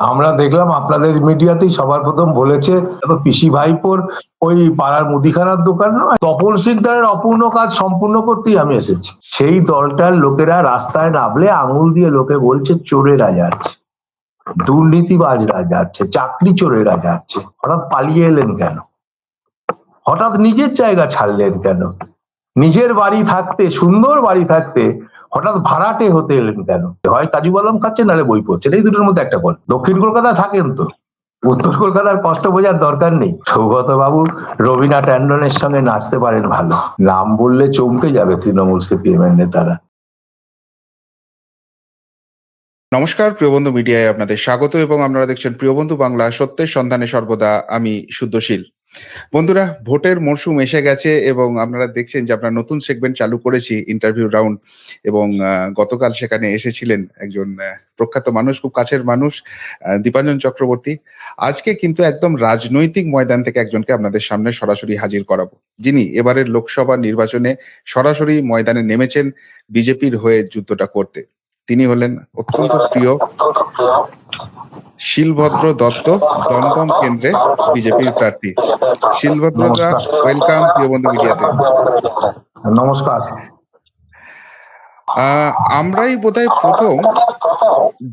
আমরা দেখলাম আপনাদের মিডিয়াতেই সবার প্রথম বলেছে পিসি ভাইপোর ওই পাড়ার মুদিখানার দোকান নয়, তপন সিকদারের অপূর্ণ কাজ সম্পূর্ণ করতেই আমি এসেছি। সেই দলটার লোকেরা রাস্তায় নামলে আঙুল দিয়ে লোকে বলছে, চোরেরা যাচ্ছে, দুর্নীতিবাজরা যাচ্ছে, চাকরি চোরেরা যাচ্ছে, হঠাৎ পালিয়ে এলেন কেন? হঠাৎ নিজের জায়গা ছাড়লেন কেন? নিজের বাড়ি থাকতে, সুন্দর বাড়ি থাকতে হঠাৎ ভাড়াটে হতে এলেন কেন? হয় কাজু বাদাম খাচ্ছেন, নাহলে বই পড়ছেন। এই দুটোর মধ্যে একটা বল। দক্ষিণ কলকাতা থাকেন তো। উত্তর কলকাতার কষ্ট বোঝার দরকার নেই। সৌগত বাবু রবিনা ট্যান্ডনের সঙ্গে নাচতে পারেন ভালো। নাম বললে চমকে যাবে তৃণমূল সিপিএম এর নেতারা। নমস্কার, প্রিয় বন্ধু মিডিয়ায় আপনাদের স্বাগত এবং আপনারা দেখছেন প্রিয় বন্ধু বাংলা সত্যের সন্ধানে সর্বদা আমি শুদ্ধশীল। বন্ধুরা, ভোটের মরশুম এসে গেছে এবং আপনারা দেখছেন যে আমরা নতুন সেগমেন্ট চালু করেছি ইন্টারভিউ রাউন্ড এবং গতকাল সেখানে এসেছিলেন একজন প্রখ্যাত মানুষ, খুব কাছের মানুষ দীপাঞ্জন চক্রবর্তী। আজকে কিন্তু একদম রাজনৈতিক ময়দান থেকে একজনকে আপনাদের সামনে সরাসরি হাজির করাবো। যিনি এবারের লোকসভা নির্বাচনে সরাসরি ময়দানে নেমেছেন বিজেপির হয়ে যুদ্ধটা করতে। তিনি হলেন অত্যন্ত প্রিয় শিলভদ্র দত্ত দমদম কেন্দ্রে বিজেপির প্রার্থী। শিলভদ্রদা ওয়েলকাম প্রিয় বন্ধু মিডিয়াতে। নমস্কার। আমরাই বোধহয় প্রথম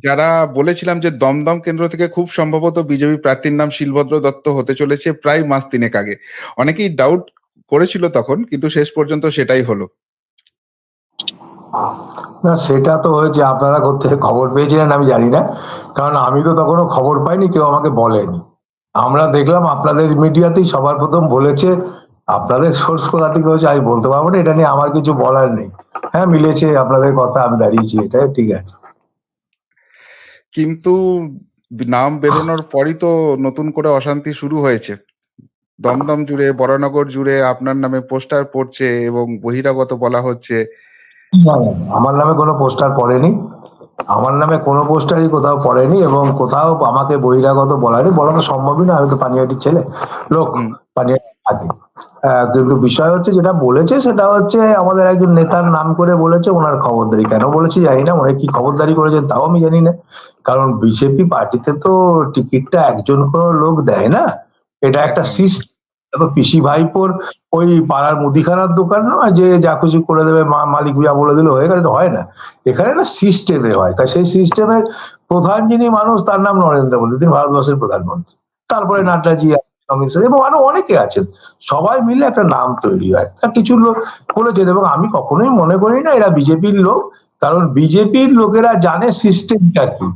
যারা বলেছিলাম যে দমদম কেন্দ্র থেকে খুব সম্ভবত বিজেপি প্রার্থীর নাম শিলভদ্র দত্ত হতে চলেছে প্রায় মাস তিনেক আগে। অনেকেই ডাউট করেছিল তখন কিন্তু শেষ পর্যন্ত সেটাই হলো। না, সেটা তো হয়েছে, আপনারা কোথেকে খবর পেয়েছিলেন আমি জানি না। কারণ আমি তো তখনও খবর পাইনি, কেউ আমাকে বলেনি। আমরা দেখলাম আপনাদের মিডিয়াতেই সবার প্রথম বলেছে, আপনাদের সোর্স কোথা থেকে হয়েছে, আমি বলতে পারব না, এটা নিয়ে আমার কিছু বলার নেই। হ্যাঁ মিলেছে আপনাদের কথা, আমি দাঁড়িয়েছি, এটাই ঠিক আছে। কিন্তু নাম বেরোনোর পরই তো নতুন করে অশান্তি শুরু হয়েছে। দমদম জুড়ে বরানগর জুড়ে আপনার নামে পোস্টার পড়ছে এবং বহিরাগত বলা হচ্ছে আমার নামে কোনো পোস্টার পড়েনি। আমার নামে কোনো পোস্টারই কোথাও পড়েনি এবং কোথাও আমাকে বহিরাগত বলানি বলা তো সম্ভবই না আমি তো পানিহাটির ছেলে। লোক থাকি। কিন্তু বিষয় হচ্ছে যেটা বলেছে সেটা হচ্ছে আমাদের একজন নেতার নাম করে বলেছে ওনার খবরদারি। কেন বলেছে জানি না উনি কি খবরদারি করেছেন তাও আমি জানি না। কারণ বিজেপি পার্টিতে তো টিকিটটা একজন কোনো লোক দেয় না। এটা একটা সিস্টেম পিসি ভাইপোর ওই পাড়ার মুদিখানার দোকান নয় যে যা খুশি করে দেবে, মা মালিক বিয়া বলে দিলে, হয়ে গেলে হয় না। এখানে একটা সিস্টেমে হয়। তাই সেই সিস্টেমের প্রধান যিনি মানুষ, তার নাম নরেন্দ্র মোদী। তিনি ভারতবর্ষের প্রধানমন্ত্রী। তারপরে নাড্ডাজি এবং আরও অনেকে আছেন। সবাই মিলে একটা নাম তৈরি হয়। তা কিছু লোক করেছেন এবং আমি কখনোই মনে করি না এরা বিজেপির লোক, কারণ বিজেপির লোকেরা জানে সিস্টেমটা কি।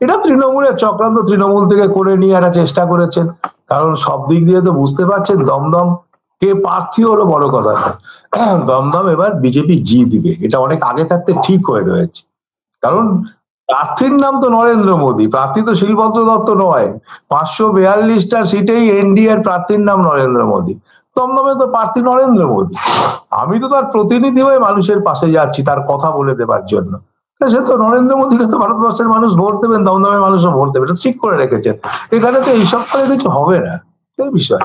এটা তৃণমূলের চক্রান্ত, তৃণমূল থেকে করে নিয়ে একটা চেষ্টা করেছেন। কারণ সব দিক দিয়ে তো বুঝতে পারছেন দমদম কে প্রার্থী হলো বড় কথা। দমদম এবার বিজেপি জিতবে এটা অনেক আগে থাকতে ঠিক হয়ে রয়েছে। কারণ প্রার্থীর নাম তো নরেন্দ্র মোদী, প্রার্থী তো শিলভদ্র দত্ত নয়। পাঁচশো বিয়াল্লিশটা সিটেই এনডিএ এর প্রার্থীর নাম নরেন্দ্র মোদী। দমদমে তো প্রার্থী নরেন্দ্র মোদী। আমি তো তার প্রতিনিধি হয়ে মানুষের পাশে যাচ্ছি, তার কথা বলে দেবার জন্য। সে তো নরেন্দ্র মোদীকে তো ভারতবর্ষের মানুষ ভোট দেবেন দমদমের মানুষও ভোট দেবে এটা ঠিক করে রেখেছেন। এখানে তো এইসব করে কিছু হবে না এই বিষয়।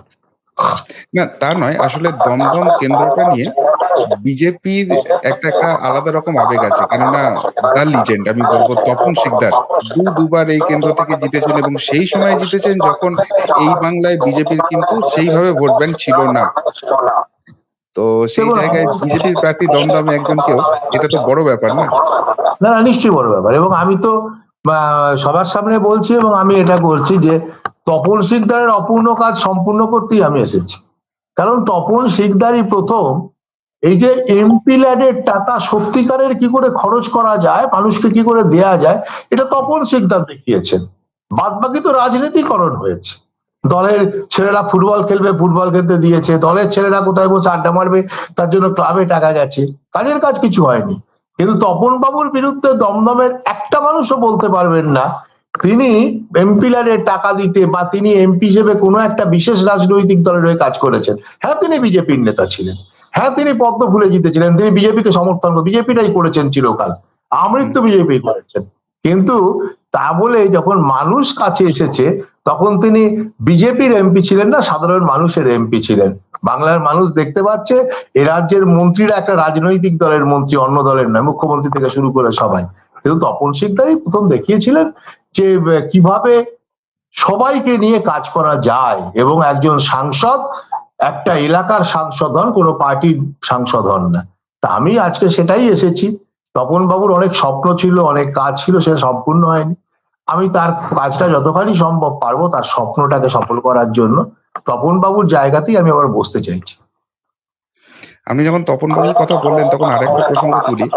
না তা নয় আসলে দমদম কেন্দ্রটা নিয়ে বিজেপির একটা একটা আলাদা রকম আবেগ আছে কেননা দ্য লিজেন্ড আমি বলব তপন শিকদার দু দুবার এই কেন্দ্র থেকে জিতেছেন এবং সেই সময় জিতেছেন যখন এই বাংলায় বিজেপির কিন্তু সেইভাবে ভোট ব্যাংক ছিল না। তো সেই জায়গায় বিজেপির প্রার্থী দমদমে একজনকেও এটা তো বড় ব্যাপার না? না না নিশ্চয়ই বড় ব্যাপার। এবং আমি তো সবার সামনে বলছি এবং আমি এটা করছি যে, তপন শিকদারের অপূর্ণ কাজ সম্পূর্ণ করতেই আমি এসেছি। কারণ তপন শিকদারই প্রথম এই যে এমপি ল্যাডের টাকা সত্যিকারের কি করে খরচ করা যায়, মানুষকে কি করে দেয়া যায়, এটা তপন শিকদার দেখিয়েছেন। বাদ বাকি তো রাজনীতিকরণ হয়েছে। দলের ছেলেরা ফুটবল খেলবে, ফুটবল খেলতে দিয়েছে। দলের ছেলেরা কোথায় বসে আড্ডা মারবে, তার জন্য ক্লাবে টাকা গেছে কাজের কাজ কিছু হয়নি। কিন্তু তপন বাবুর বিরুদ্ধে দমদমের একটা মানুষও বলতে পারবেন না। তিনি এমপি ল্যাডের টাকা দিতে বা তিনি এমপি হিসেবে কোনো একটা বিশেষ রাজনৈতিক দলের হয়ে কাজ করেছেন। হ্যাঁ তিনি বিজেপির নেতা ছিলেন। হ্যাঁ তিনি পদ্ম ফুলে জিতেছিলেন। তিনি বিজেপিকে সমর্থন বিজেপিটাই করেছেন চিরকাল। আমৃত্যু বিজেপি করেছেন। কিন্তু তা বলে যখন মানুষ কাছে এসেছে, তখন তিনি বিজেপির এমপি ছিলেন না, সাধারণ মানুষের এমপি ছিলেন। বাংলার মানুষ দেখতে পাচ্ছে, এ রাজ্যের মন্ত্রীরা একটা রাজনৈতিক দলের মন্ত্রী, অন্য দলের নয়, মুখ্যমন্ত্রী থেকে শুরু করে সবাই। কিন্তু তপন শিকদারই প্রথম দেখিয়েছিলেন যে কীভাবে সবাইকে নিয়ে কাজ করা যায় এবং একজন সাংসদ, একটা এলাকার সাংসদ হন, কোনো পার্টির সাংসদ হন না। তা আমি আজকে সেটাই এসেছি। তপন বাবুর অনেক স্বপ্ন ছিল, অনেক কাজ ছিল সেটা সম্পূর্ণ হয়নি। আমি তার কাজটা যতখানি সম্ভব পারব, তার স্বপ্নটাকে সফল করার জন্য। তপন বাবুর জায়গাতেই আমি আবার বসতে চাইছি। আপনি যখন তপন বাবুর কথা বললেন, তখন আরেকটা প্রসঙ্গ তুলি।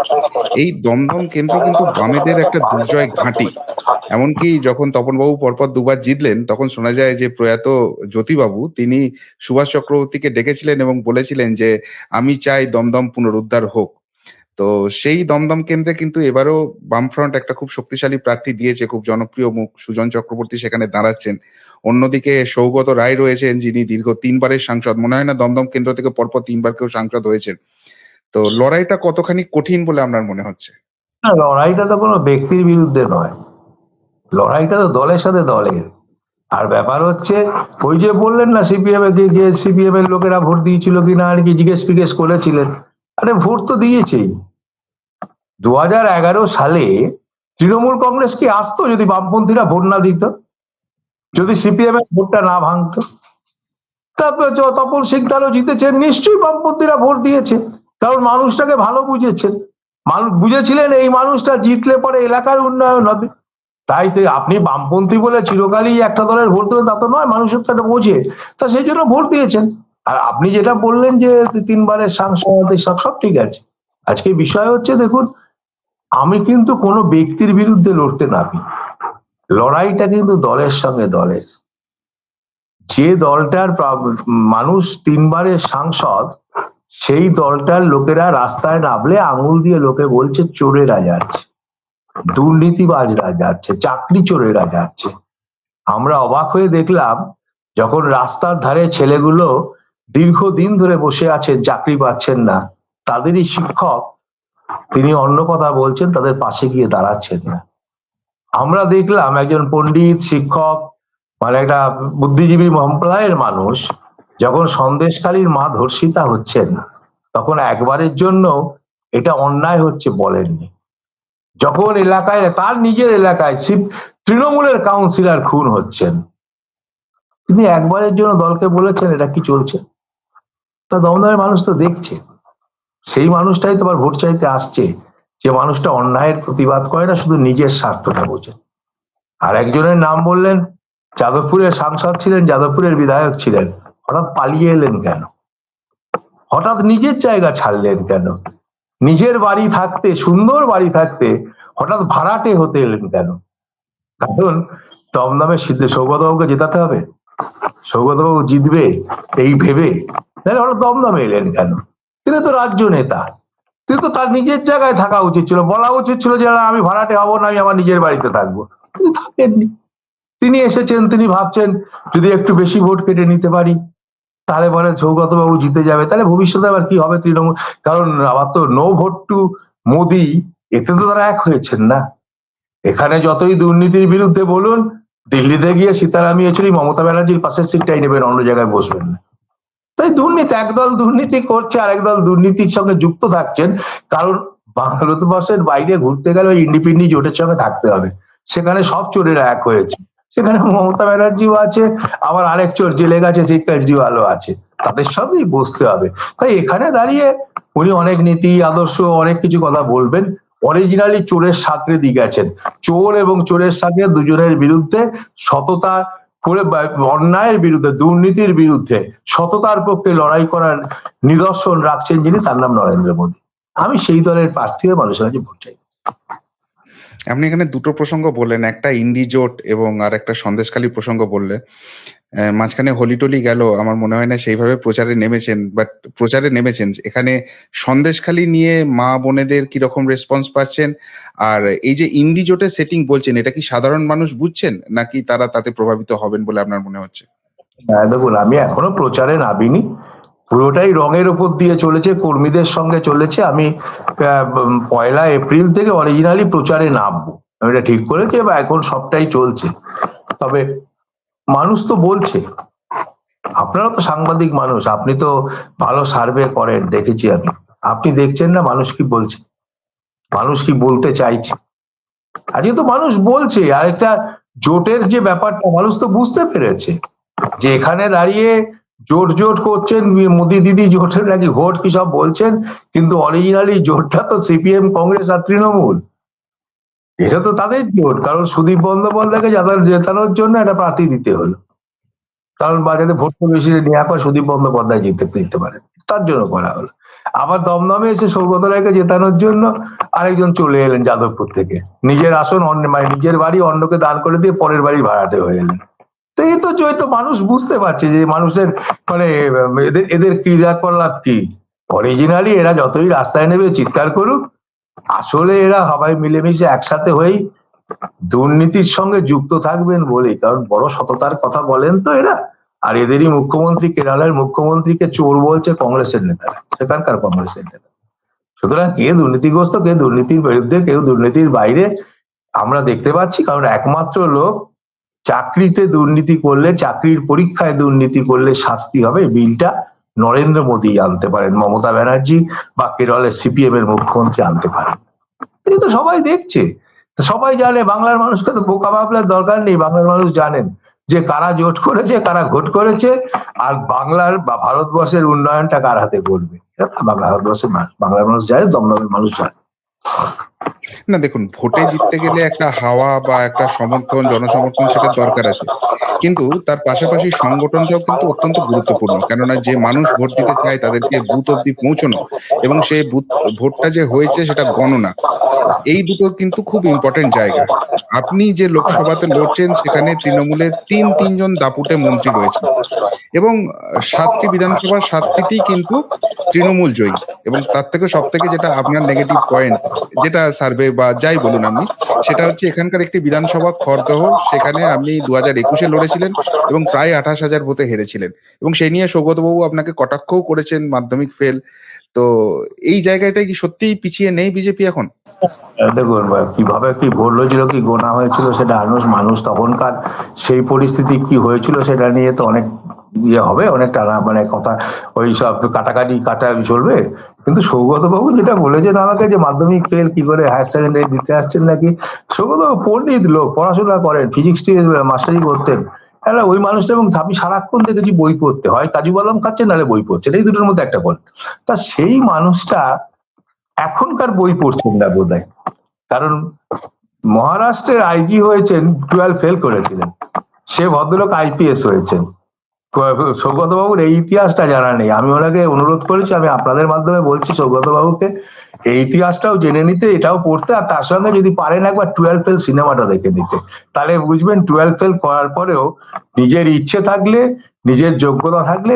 এই দমদম কেন্দ্র কিন্তু বামেদের একটা দুর্জয় ঘাঁটি। এমনকি যখন তপনবাবু পরপর দুবার জিতলেন, তখন শোনা যায় যে প্রয়াত জ্যোতিবাবু, তিনি সুভাষ চক্রবর্তীকে ডেকেছিলেন এবং বলেছিলেন যে, আমি চাই দমদম পুনরুদ্ধার হোক। তো সেই দমদম কেন্দ্রে কিন্তু এবারও বামফ্রন্ট একটা খুব শক্তিশালী প্রার্থী দিয়েছে, খুব জনপ্রিয় মুখ সুজন চক্রবর্তী সেখানে দাঁড়াচ্ছেন। অন্যদিকে সৌগত রায় রয়েছেন যিনি দীর্ঘ তিনবারের সাংসদ। মনে হয় না দমদম কেন্দ্র থেকে পরপর তিনবার কেউ সাংসদ হয়েছেন। তো লড়াইটা কতখানি কঠিন বলে আপনার মনে হচ্ছে? লড়াইটা তো কোনো ব্যক্তির বিরুদ্ধে নয়। লড়াইটা তো দলের সাথে দলের। আর ব্যাপার হচ্ছে, ওই যে বললেন না, সিপিএম গিয়ে সিপিএম এর লোকেরা ভোট দিয়েছিল কিনা আর কি জিজ্ঞেস ফিজ্ঞেস করেছিলেন। আরে ভোট তো দিয়েছেই। দু সালে তৃণমূল কংগ্রেস কি আসতো যদি বামপন্থীরা ভোট না দিত? যদি সিপিএম এর ভোটটা না ভাঙতো, তারপর তপন সিকদারও জিতেছেন, নিশ্চয়ই বামপন্থীরা ভোট দিয়েছে, কারণ মানুষটাকে ভালো বুঝেছেন। মানুষ বুঝেছিলেন এই মানুষটা জিতলে পরে এলাকার উন্নয়ন হবে। তাই তো আপনি বামপন্থী বলে চিরকালই একটা দলের ভোট দেবেন, তা তো নয়, মানুষের তো বোঝে। তা সেই জন্য ভোট দিয়েছেন। আর আপনি যেটা বললেন যে তিনবারের সাংসদ সব সব ঠিক আছে। আজকে বিষয় হচ্ছে, দেখুন, আমি কিন্তু কোনো ব্যক্তির বিরুদ্ধে লড়তে নামি। লড়াইটা কিন্তু দলের সঙ্গে দলের। যে দলটার মানুষ তিনবারের সাংসদ, সেই দলটার লোকেরা রাস্তায় নামলে আঙুল দিয়ে লোকে বলছে, চোরেরা যাচ্ছে। দুর্নীতিবাজরা যাচ্ছে। চাকরি চোরেরা যাচ্ছে। আমরা অবাক হয়ে দেখলাম, যখন রাস্তার ধারে ছেলেগুলো দীর্ঘদিন ধরে বসে আছেন চাকরি পাচ্ছেন না, তাদেরই শিক্ষক, তিনি অন্য কথা বলছেন, তাদের পাশে গিয়ে দাঁড়াচ্ছেন না। আমরা দেখলাম একজন পণ্ডিত, শিক্ষক মানে একটা বুদ্ধিজীবী সম্প্রদায়ের মানুষ যখন সন্দেশকালীর মা ধর্ষিতা হচ্ছেন, তখন একবারের জন্য এটা অন্যায় হচ্ছে বলেননি। যখন এলাকায়, তার নিজের এলাকায় তৃণমূলের কাউন্সিলর খুন হচ্ছেন, তিনি একবারের জন্য দলকে বলেছেন এটা কি চলছে? তা দমদমের মানুষ তো দেখছে। সেই মানুষটাই তো আবার ভোট চাইতে আসছে। যে মানুষটা অন্যায়ের প্রতিবাদ করে না, শুধু নিজের স্বার্থটা বোঝে। আর একজনের নাম বললেন, যাদবপুরের সাংসদ ছিলেন, যাদবপুরের বিধায়ক ছিলেন। হঠাৎ পালিয়ে এলেন কেন? হঠাৎ নিজের জায়গা ছাড়লেন কেন? নিজের বাড়ি থাকতে, সুন্দর বাড়ি থাকতে হঠাৎ ভাড়াটে হতে এলেন কেন? কারণ দমদমে সিদ্ধ সৌগতবাবুকে জেতাতে হবে। সৌগতবাবু জিতবে, এই ভেবে। তাহলে হঠাৎ দমদমে এলেন কেন? তিনি তো রাজ্য নেতা। তিনি তো তার নিজের জায়গায় থাকা উচিত ছিল। বলা উচিত ছিল যে আমি ভাড়াটে হব না, আমি আমার নিজের বাড়িতে থাকব। তিনি থাকেননি। তিনি এসেছেন, তিনি ভাবছেন, যদি একটু বেশি ভোট কেটে নিতে পারি, তাহলে পরে সৌগতবাবু জিতে যাবে। তাহলে ভবিষ্যতে আবার কি হবে তৃণমূল? কারণ আবার তো নো ভোট টু মোদি, এতে তো তারা এক হয়েছেন না। এখানে যতই দুর্নীতির বিরুদ্ধে বলুন, দিল্লিতে গিয়ে সীতারাম ইয়েচুরি, মমতা ব্যানার্জির পাশের সিটটাই নেবেন, অন্য জায়গায় বসবেন না। তাই দুর্নীতি একদল দুর্নীতি করছে আর একদল দুর্নীতির সঙ্গে যুক্ত থাকছেন। কারণ ভারতবর্ষের বাইরে ঘুরতে গেলে ওই ইন্ডিপেন্ডেন্ট জোটের সঙ্গে থাকতে হবে। সেখানে সব চোরেরা এক হয়েছে। সেখানে মমতা ব্যানার্জিও আছে, আবার আরেক চোর জেলে গেছে, সেই কেজরিওয়ালও আছে। তাদের সঙ্গেই বসতে হবে। তাই এখানে দাঁড়িয়ে উনি অনেক নীতি, আদর্শ, অনেক কিছু কথা বলবেন। অরিজিনালি চোরের সাকরে দিয়ে গেছেন। চোর এবং চোরের সাকরে দুজনের বিরুদ্ধে সততা করে অন্যায়ের বিরুদ্ধে, দুর্নীতির বিরুদ্ধে সততার পক্ষে লড়াই করার নিদর্শন রাখছেন যিনি, তার নাম নরেন্দ্র মোদী। আমি সেই দলের প্রার্থী হয়ে মানুষের কাছে ভোট চাই। আপনি এখানে দুটো প্রসঙ্গ বললেন, একটা ইন্ডিজোট এবং আর একটা সন্দেশখালী প্রসঙ্গ বললেন মাঝখানে হোলিটলি গেল, আমার মনে হয় না সেইভাবে প্রচারে নেমেছেন বাট প্রচারে নেমেছেন। এখানে সন্দেশখালী নিয়ে মা বোনেদের কীরকম রেসপন্স পাচ্ছেন? আর এই যে ইন্ডি জোটের সেটিং বলছেন, এটা কি সাধারণ মানুষ বুঝছেন? নাকি তারা তাতে প্রভাবিত হবেন বলে আপনার মনে হচ্ছে? হ্যাঁ দেখুন, আমি এখনও প্রচারে নামিনি। পুরোটাই রঙের উপর দিয়ে চলেছে, কর্মীদের সঙ্গে চলেছে। আমি পয়লা এপ্রিল থেকে অরিজিনালি প্রচারে নামবো। আমি এটা ঠিক করেছি বা এখন সবটাই চলছে। তবে মানুষ তো বলছে। আপনারা তো সাংবাদিক মানুষ, আপনি তো ভালো সার্ভে করেন, দেখেছি আমি। আপনি দেখছেন না, মানুষ কি বলছে? মানুষ কি বলতে চাইছে? আজকে তো মানুষ বলছে, আর একটা জোটের যে ব্যাপারটা, মানুষ তো বুঝতে পেরেছে যে এখানে দাঁড়িয়ে জোট জোট করছেন, মোদি দিদি জোটের নাকি ভোট, কি সব বলছেন, কিন্তু অরিজিনালি জোটটা তো সিপিএম কংগ্রেস আর তৃণমূল। এটা তো তাদের জোট। কারণ সুদীপ বন্দ্যোপাধ্যায়কে যাদের জেতানোর জন্য একটা প্রার্থী দিতে হলো। কারণ বাজারে ভোট বেশি নেওয়া পর সুদীপ বন্দ্যোপাধ্যায় জিততে জিততে পারে। তার জন্য করা হলো। আবার দমদমে এসে সৌগত রায়কে জেতানোর জন্য আরেকজন চলে এলেন যাদবপুর থেকে। নিজের আসন অন্য মানে নিজের বাড়ি অন্যকে দান করে দিয়ে পরের বাড়ি ভাড়াটে হয়ে এলেন। তো এই তো হয়তো মানুষ বুঝতে পারছে যে মানুষের মানে এদের এদের ক্রিয়াকলাপ কি? অরিজিনালি এরা যতই রাস্তায় নেবে, চিৎকার করুক আসলে এরা সবাই মিলেমিশে একসাথে হয়েই দুর্নীতির সঙ্গে যুক্ত থাকবেন বলেই, কারণ বড় সততার কথা বলেন তো এরা। আর এদেরই মুখ্যমন্ত্রী কেরালার মুখ্যমন্ত্রীকে চোর বলছে কংগ্রেসের নেতারা, সেখানকার কংগ্রেসের নেতা সুতরাং কে দুর্নীতিগ্রস্ত, কে দুর্নীতির বিরুদ্ধে কেউ দুর্নীতির বাইরে, আমরা দেখতে পাচ্ছি, কারণ একমাত্র লোক চাকরিতে দুর্নীতি করলে, চাকরির পরীক্ষায় দুর্নীতি করলে শাস্তি হবে বিলটা। নরেন্দ্র মোদী আনতে পারেন, মমতা ব্যানার্জি বা কেরলের সিপিএম এর মুখ্যমন্ত্রী আনতে পারেন। এই তো সবাই দেখছে। সবাই জানে, বাংলার মানুষকে তো বোকা ভাবলার দরকার নেই। বাংলার মানুষ জানেন যে কারা জোট করেছে, কারা ঘোট করেছে, আর বাংলার বা ভারতবর্ষের উন্নয়নটা কার হাতে করবে এটা বাংলা ভারতবর্ষের মানুষ, বাংলার মানুষ জানে, দমদমের মানুষ জানে। না, দেখুন, ভোটে জিততে গেলে একটা হাওয়া বা একটা সমর্থন, জনসমর্থন সেটা দরকার আছে। কিন্তু তার পাশাপাশি সংগঠনটাও কিন্তু অত্যন্ত গুরুত্বপূর্ণ। কেননা যে মানুষ ভোট দিতে চায় তাদেরকে বুথ অব্দি পৌঁছানো এবং সেই ভোটটা যে হয়েছে সেটা গণনা, এই দুটো কিন্তু খুব ইম্পর্টেন্ট জায়গা। আপনি যে লোকসভাতে লড়ছেন, সেখানে তৃণমূলের তিন, তিনজন দাপুটে মন্ত্রী রয়েছে এবং সাতটি বিধানসভার সাতটিতেই কিন্তু তৃণমূল জয়ী এবং তার থেকে সব থেকে যেটা আপনার নেগেটিভ পয়েন্ট যেটা সার্ভে বা যাই বলুন আপনি, সেটা হচ্ছে এখানকার একটি বিধানসভা খরদহ সেখানে আপনি দু হাজার একুশে লড়েছিলেন এবং প্রায় আঠাশ হাজার ভোটে হেরেছিলেন। এবং সেই নিয়ে সৌগতবাবু আপনাকে কটাক্ষও করেছেন মাধ্যমিক ফেল তো এই জায়গাটায় কি সত্যিই পিছিয়ে নেই বিজেপি এখন? দেখুন কীভাবে কি ভোট হয়েছিল, কি গোনা হয়েছিল, সেটা মানুষ মানুষ তখনকার সেই পরিস্থিতি কি হয়েছিল, সেটা নিয়ে তো অনেক ইয়ে হবে, অনেক টানা মানে কথা, ওই সব কাটাকাটি কাটা চলবে। কিন্তু সৌগত বাবু যেটা বলেছেন আমাকে, যে মাধ্যমিক ফেল কি করে হায়ার সেকেন্ডারি দিতে আসছেন নাকি সৌগত বাবু পণ্ডিত লোক, পড়াশোনা করেন ফিজিক্স মাস্টারি করতেন। হ্যাঁ ওই মানুষটা এবং আমি সারাক্ষণ দেখেছি বই পড়তে। হয় কাজু বাদাম খাচ্ছেন নাহলে বই পড়ছেন এই দুটোর মধ্যে একটা করেন তা সেই মানুষটা এখনকার বই পড়ছেন না বোধ কারণ মহারাষ্ট্রের আইজি হয়েছেন, টুয়েলভ ফেল করেছিলেন। সে ভদ্রলোক আইপিএস হয়েছেন। সৌগত বাবুর এই ইতিহাসটা জানা নেই। আমি ওনাকে অনুরোধ করেছি, আমি আপনাদের মাধ্যমে বলছি সৌগত বাবুকে এই ইতিহাসটাও জেনে নিতে, এটাও পড়তে, আর তার সঙ্গে যদি পারেন একবার টুয়েলভ ফেল সিনেমাটা দেখে নিতে। তাহলে বুঝবেন, টুয়েলভ ফেল করার পরেও নিজের ইচ্ছে থাকলে, নিজের যোগ্যতা থাকলে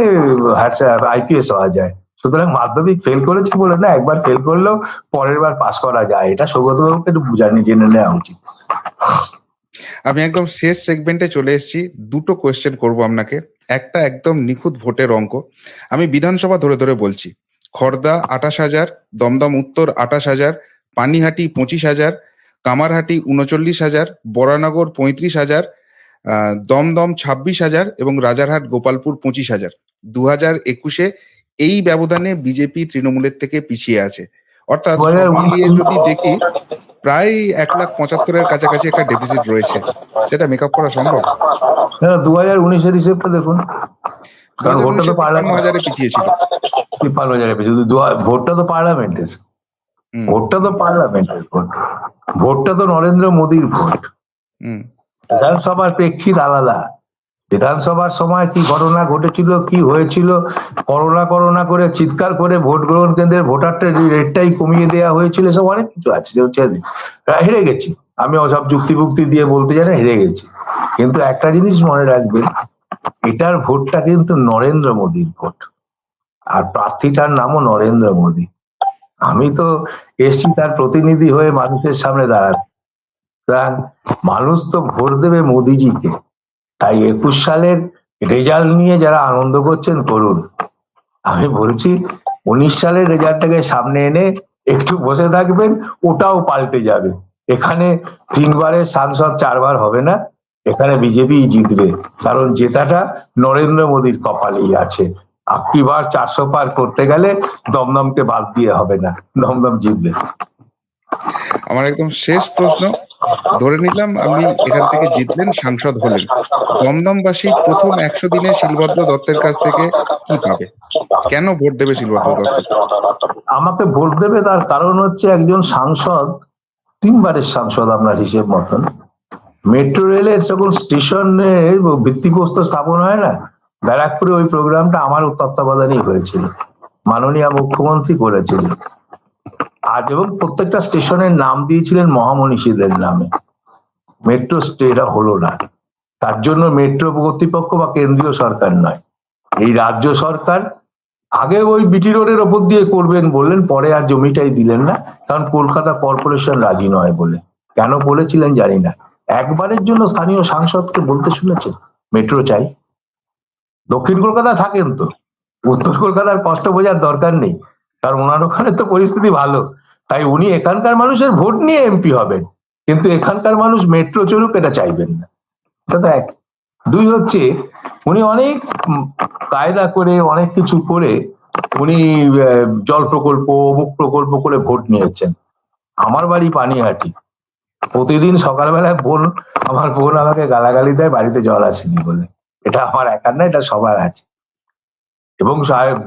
আইপিএস হওয়া যায়। সুতরাং মাধ্যমিক ফেল করেছে বলে না, একবার ফেল করলেও পরের বার পাস করা যায়। এটা সৌগত একটু জানি জেনে নেওয়া উচিত। আমি একদম শেষ সেগমেন্টে চলে এসেছি। দুটো কোয়েশ্চেন করব আপনাকে। একটা একদম নিখুঁত ভোটের অঙ্ক। আমি বিধানসভা ধরে ধরে বলছি, খর্দা আঠাশ হাজার, দমদম উত্তর আঠাশ হাজার, পানিহাটি পঁচিশ হাজার, কামারহাটি উনচল্লিশ হাজার, বরানগর পঁয়ত্রিশ হাজার দমদম ছাব্বিশ হাজার এবং রাজারহাট গোপালপুর পঁচিশ হাজার। দু হাজার একুশে এই ব্যবধানে বিজেপি তৃণমূলের থেকে পিছিয়ে আছে। অর্থাৎ সব 2019 মিলিয়ে যদি দেখি প্রায় এক লাখ পঁচাত্তরের কাছাকাছি একটা ডেফিসিট রয়েছে। সেটা মেকআপ করা সম্ভব? না দু হাজার উনিশের হিসেবটা দেখুন। কারণ ভোটটা তো পার্লামেন্ট পিছিয়ে ছিল। তিপ্পান্ন হাজারে ভোটটা তো পার্লামেন্টের। ভোটটা তো পার্লামেন্টের ভোট। ভোটটা তো নরেন্দ্র মোদীর ভোট। হুম, বিধানসভার প্রেক্ষিত আলাদা। বিধানসভার সময় কি ঘটনা ঘটেছিল, কি হয়েছিল? করোনা করোনা করে চিৎকার করে ভোট গ্রহণ কেন্দ্রের ভোটারটা রেটটাই কমিয়ে দেওয়া হয়েছিল, সব অনেক কিছু আছে হেরে গেছি। আমি সব যুক্তি বুক্তি দিয়ে বলতে জানি হেরে গেছি। কিন্তু একটা জিনিস মনে রাখবেন, এটার ভোটটা কিন্তু নরেন্দ্র মোদীর ভোট। আর প্রার্থীটার নামও নরেন্দ্র মোদী। আমি তো এসছি তার প্রতিনিধি হয়ে মানুষের সামনে দাঁড়াতে। মানুষ তো ভোট দেবে মোদিজিকে। তাই একুশ সালের রেজাল্ট নিয়ে যারা আনন্দ করছেন করুন আমি বলছি, উনিশ সালের রেজাল্টটাকে সামনে এনে একটু বসে থাকবেন, ওটাও পাল্টে যাবে। এখানে তিনবারের সাংসদ চারবার হবে না, এখানে বিজেপি জিতবে। কারণ জেতাটা নরেন্দ্র মোদীর কপালেই আছে। আপনিবার চারশো পার করতে গেলে দমদমকে বাদ দিয়ে হবে না, দমদম জিতবে। আমার একদম শেষ প্রশ্ন। ধরে নিলাম আপনি এখান থেকে জিতলেন সাংসদ হলেন। দমদমবাসী প্রথম একশো দিনে শিলভদ্র দত্তের কাছ থেকে কি পাবে? কেন ভোট দেবে শিলভদ্র দত্ত? আমাকে ভোট দেবে তার কারণ হচ্ছে একজন সাংসদ, তিনবারের সাংসদ আপনার হিসেব মতন। মেট্রো রেলের যখন স্টেশনে ভিত্তিপ্রস্তর স্থাপন হয় না, ব্যারাকপুরে ওই প্রোগ্রামটা আমার তত্ত্বাবধানেই হয়েছিল। মাননীয় মুখ্যমন্ত্রী করেছিলেন। আজ এবং প্রত্যেকটা স্টেশনের নাম দিয়েছিলেন মহামনীষীদের নামে। মেট্রো স্টেটা হলো না। তার জন্য মেট্রো কর্তৃপক্ষ বা কেন্দ্রীয় সরকার নয়। এই রাজ্য সরকার আগে ওই বিটি রোডের ওপর দিয়ে করবেন বললেন, পরে আর জমিটাই দিলেন না, কারণ কলকাতা কর্পোরেশন রাজি নয় বলে। কেন বলেছিলেন জানি না। একবারের জন্য স্থানীয় সাংসদকে বলতে শুনেছেন, মেট্রো চাই। দক্ষিণ কলকাতা থাকেন তো। উত্তর কলকাতার কষ্ট বোঝার দরকার নেই। কারণ ওনার ওখানে তো পরিস্থিতি ভালো। তাই উনি এখানকার মানুষের ভোট নিয়ে এমপি হবেন। কিন্তু এখানকার মানুষ মেট্রো চলুক, এটা চাইবেন না। এটা তো এক। দুই হচ্ছে, উনি অনেক কায়দা করে, অনেক কিছু করে উনি জল প্রকল্প, অমুক প্রকল্প করে ভোট নিয়েছেন। আমার বাড়ি পানিহাটি। প্রতিদিন সকালবেলায় বোন, আমার বোন আমাকে গালাগালি দেয়, বাড়িতে জল আসেনি বলে। এটা আমার একার না, এটা সবার আছে। এবং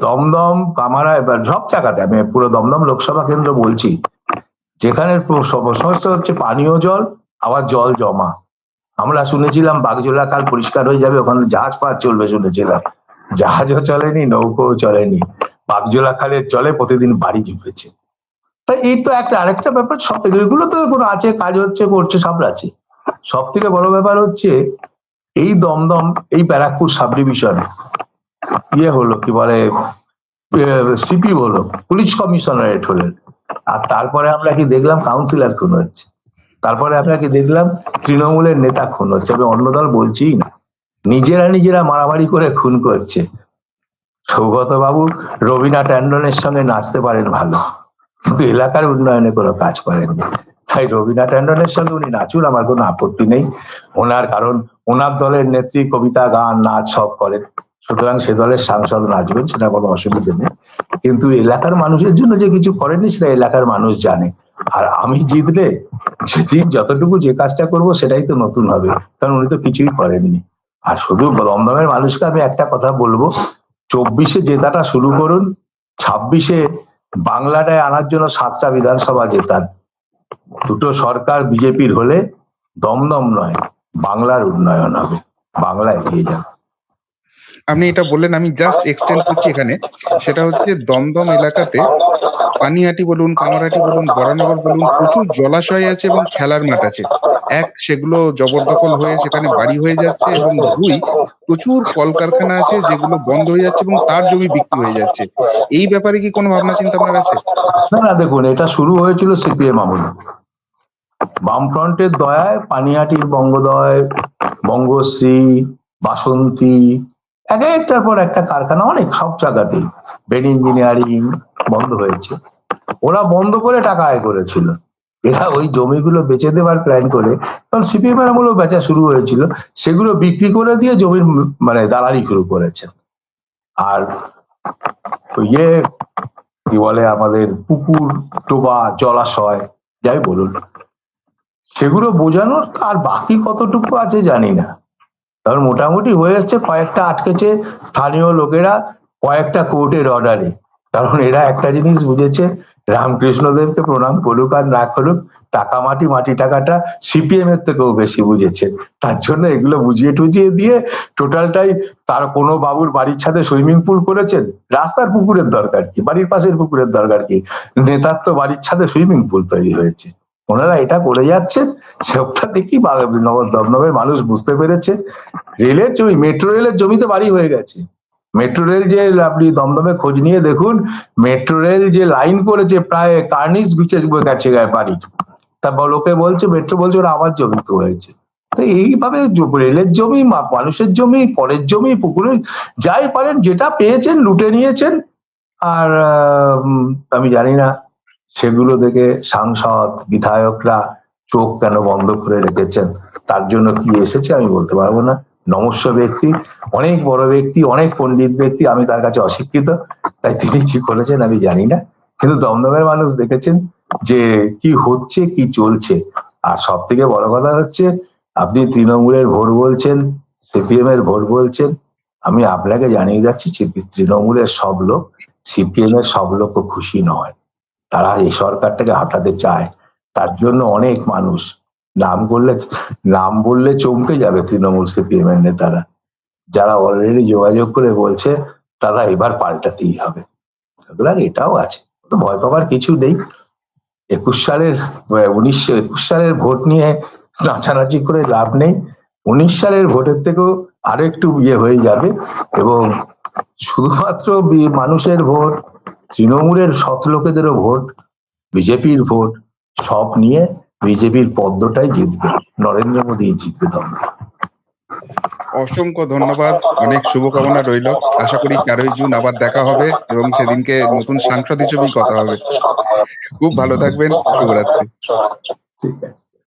দমদম, কামারা, এবার সব জায়গাতে, আমি পুরো দমদম লোকসভা কেন্দ্র বলছি, যেখানে সমস্যা হচ্ছে পানীয় জল, আবার জল জমা। আমরা শুনেছিলাম বাগজোলা কাল পরিষ্কার হয়ে যাবে, ওখানে জাহাজ পার চলবে শুনেছিলাম। জাহাজও চলেনি, নৌকোও চলেনি। বাগজোলা খালের জলে প্রতিদিন বাড়ি ঢুকেছে তা এই তো একটা, আরেকটা ব্যাপার, সব এগুলো তো কোনো আছে, কাজ হচ্ছে, করছে, সব আছে। সব থেকে বড় ব্যাপার হচ্ছে, এই দমদম, এই ব্যারাকপুর সাব ডিভিশন ইয়ে হলো, কি বলে সিপি হলো, পুলিশ কমিশনারেট হলেন। আর তারপরে আমরা কি দেখলাম কাউন্সিলর খুন হচ্ছে। তারপরে আমরা কি দেখলাম, তৃণমূলের নেতা খুন হচ্ছে। আমি অন্য দল বলছি না। নিজেরা নিজেরা মারামারি করে খুন করছে। সৌগত বাবু রবিনা ট্যান্ডনের সঙ্গে নাচতে পারেন ভালো, কিন্তু এলাকার উন্নয়নে কোনো কাজ করেননি। তাই রবিনা ট্যান্ডনের সঙ্গে উনি নাচুন, আমার কোনো আপত্তি নেই। ওনার কারণ, ওনার দলের নেত্রী, কবিতা, গান, নাচ সব করেন। সুতরাং সে দলের সাংসদ নাচবেন সেটা কোনো অসুবিধা নেই। কিন্তু এলাকার মানুষের জন্য যে কিছু করেনি, সেটা এলাকার মানুষ জানে। আর আমি জিতলে যতটুকু যে কাজটা করব, সেটাই তো নতুন হবে, কারণ উনি তো কিছুই করেননি। আর শুধু দমদমের মানুষকে আমি একটা কথা বলব, চব্বিশে জেতাটা শুরু করুন, ছাব্বিশে বাংলাটায় আনার জন্য সাতটা বিধানসভা জেতান। দুটো সরকার বিজেপির হলে দমদম নয়, বাংলার উন্নয়ন হবে, বাংলা এগিয়ে যাবে। আপনি এটা বললেন, আমি জাস্ট এক্সটেন্ড করছি এখানে। সেটা হচ্ছে দমদম এলাকাতে পানিহাটি বলুন, কামারহাটি বলুন, বরানগর বলুন, প্রচুর জলাশয় আছে এবং খেলার মাঠ আছে। এক, সেগুলো জবরদখল হয়ে সেখানে বাড়ি হয়ে যাচ্ছে এবং দুই, প্রচুর কলকারখানা আছে যেগুলো বন্ধ হয়ে যাচ্ছে এবং তার জমি বিক্রি হয়ে যাচ্ছে। এই ব্যাপারে কি কোনো ভাবনা, চিন্তা আপনার আছে? না না, দেখুন, এটা শুরু হয়েছিল সিপিএম আমলে। বামফ্রন্টের দয়ায়, পানিহাটির বঙ্গদয়, বঙ্গশ্রী, বাসন্তী এক একটার পর একটা কারখানা, অনেক সব জায়গাতেই বেন ইঞ্জিনিয়ারিং বন্ধ হয়েছে। ওরা বন্ধ করে টাকা আয় করেছিল। এরা ওই জমিগুলো বেচে দেওয়ার প্ল্যান করে, কারণ সিপিএম এর আমলেও বেচা শুরু হয়েছিল। সেগুলো বিক্রি করে দিয়ে জমির মানে দালালি শুরু করেছেন আর ইয়ে কি বলে আমাদের পুকুর, ডোবা, জলাশয়, যাই বলুন। সেগুলো বোঝানোর আর বাকি কতটুকু আছে জানি না। কারণ মোটামুটি হয়ে এসছে কয়েকটা আটকেছে স্থানীয় লোকেরা, কয়েকটা কোর্টের অর্ডারে কারণ এরা একটা জিনিস বুঝেছে, রামকৃষ্ণদেবকে প্রণাম করুক আর না করুক, টাকা মাটি মাটি টাকাটা সিপিএম এর থেকেও বেশি বুঝেছে। তার জন্য এগুলো বুঝিয়ে টুজিয়ে দিয়ে টোটালটাই তার কোনো বাবুর বাড়ির ছাদে সুইমিং পুল করেছেন? রাস্তার পুকুরের দরকার কি? বাড়ির পাশের পুকুরের দরকার কি? নেতার তো বাড়ির ছাদে সুইমিং পুল তৈরি হয়েছে। ওনারা এটা করে যাচ্ছেন সবটা দেখি দমদমের মানুষ বুঝতে পেরেছে। রেলের জমি মেট্রো রেলের জমিতে বাড়ি হয়ে গেছে। মেট্রো রেল যে আপনি দমদমে খোঁজ নিয়ে দেখুন, মেট্রো রেল যে লাইন করেছে প্রায় কার্নিস গুছে গেছে গায়ে বাড়ি তা লোকে বলছে, মেট্রো বলছে ওরা আমার জমিতে হয়েছে। তো এইভাবে রেলের জমি মানুষের জমি, পরের জমি, পুকুরের যাই পারেন, যেটা পেয়েছেন, লুটে নিয়েছেন। আর আমি জানি না। সেগুলো দেখে সাংসদ, বিধায়করা চোখ কেন বন্ধ করে রেখেছেন? তার জন্য কি এসেছে আমি বলতে পারব না। নমস্য ব্যক্তি, অনেক বড় ব্যক্তি, অনেক পণ্ডিত ব্যক্তি, আমি তার কাছে অশিক্ষিত, তাই তিনি কি করেছেন আমি জানি না। কিন্তু দমদমের মানুষ দেখেছেন যে কি হচ্ছে, কি চলছে। আর সব থেকে বড় কথা হচ্ছে, আপনি তৃণমূলের ভোট বলছেন, সিপিএম এর ভোট বলছেন, আমি আপনাকে জানিয়ে যাচ্ছি তৃণমূলের সব লোক সিপিএম এর সব লোকও খুশি নয়। তারা এই সরকারটাকে হাঁটাতে চায়, তার জন্য অনেক মানুষ, নাম করলে নাম বললে চমকে যাবে তৃণমূল সিপিএম এর নেতারা। যারা অলরেডি যোগাযোগ করে বলছে, তারা এবার পাল্টাতেই হবে। এটাও আছে। ভয় পাবার কিছু নেই। একুশ সালের উনিশশো একুশ সালের ভোট নিয়ে নাচানাচি করে লাভ নেই। উনিশ সালের ভোটের থেকেও আরও একটু ইয়ে হয়ে যাবে এবং শুধুমাত্র মানুষের ভোট তৃণমূলের সৎ লোকেদেরও ভোট বিজেপির ভোট সব নিয়ে বিজেপির পদ্মটাই জিতবে। নরেন্দ্র মোদী জিতবে দল অসংখ্য ধন্যবাদ। অনেক শুভকামনা রইল। আশা করি তেরোই জুন আবার দেখা হবে এবং সেদিনকে নতুন সাংসদ হিসেবেই কথা হবে। খুব ভালো থাকবেন। শুভরাত্রি। ঠিক আছে।